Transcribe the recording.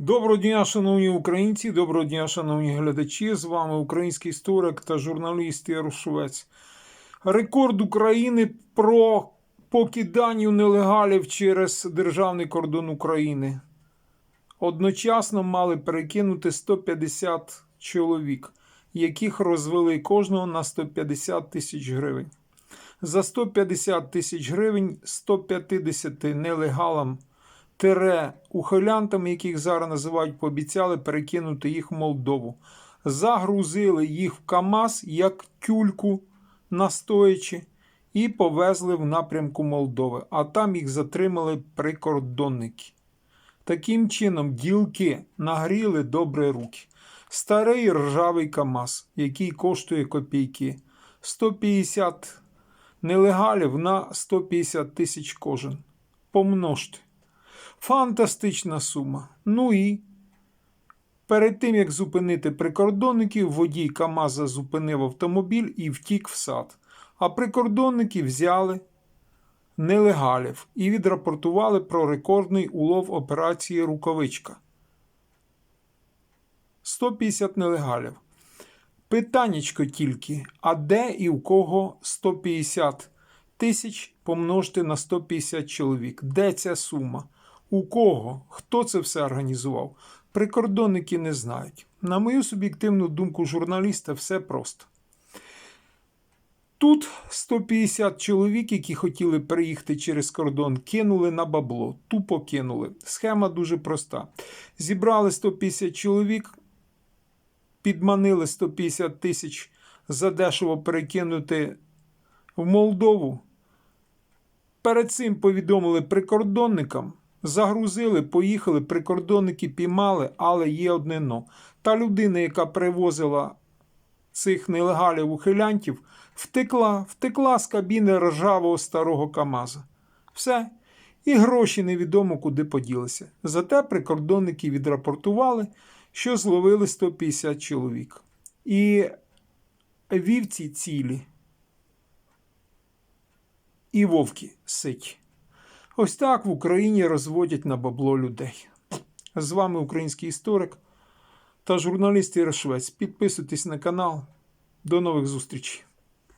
Доброго дня, шановні українці, доброго дня, шановні глядачі. З вами український історик та журналіст Ярушовець. Рекорд України про покиданню нелегалів через державний кордон України. Одночасно мали перекинути 150 чоловік, яких розвели кожного на 150 тисяч гривень. За 150 тисяч гривень 150 нелегалам тире ухилянтам, яких зараз називають, пообіцяли перекинути їх в Молдову. Загрузили їх в КАМАЗ як тюльку настоячи і повезли в напрямку Молдови, а там їх затримали прикордонники. Таким чином, ділки нагріли добре руки. Старий ржавий КАМАЗ, який коштує копійки, 150 нелегалів на 150 тисяч кожен. Помножте. Фантастична сума. Ну і перед тим, як зупинити прикордонників, водій КАМАЗа зупинив автомобіль і втік в сад. А прикордонники взяли нелегалів і відрапортували про рекордний улов операції Рукавичка. 150 нелегалів. Питаннячко тільки, а де і у кого 150 тисяч помножити на 150 чоловік? Де ця сума? У кого? Хто це все організував? Прикордонники не знають. На мою суб'єктивну думку журналіста, все просто. Тут 150 чоловік, які хотіли переїхати через кордон, кинули на бабло, тупо кинули. Схема дуже проста. Зібрали 150 чоловік, підманили 150 тисяч задешево перекинути в Молдову. Перед цим повідомили прикордонникам, загрузили, поїхали, прикордонники піймали, але є одне но. Та людина, яка привозила цих нелегалів ухилянтів, втекла, втекла з кабіни ржавого старого КАМАЗа. Все. І гроші невідомо куди поділися. Зате прикордонники відрапортували, що зловили 150 чоловік. І вівці цілі. І вовки ситі. Ось так в Україні розводять на бабло людей. З вами український історик та журналіст Іришвець. Підписуйтесь на канал. До нових зустрічей.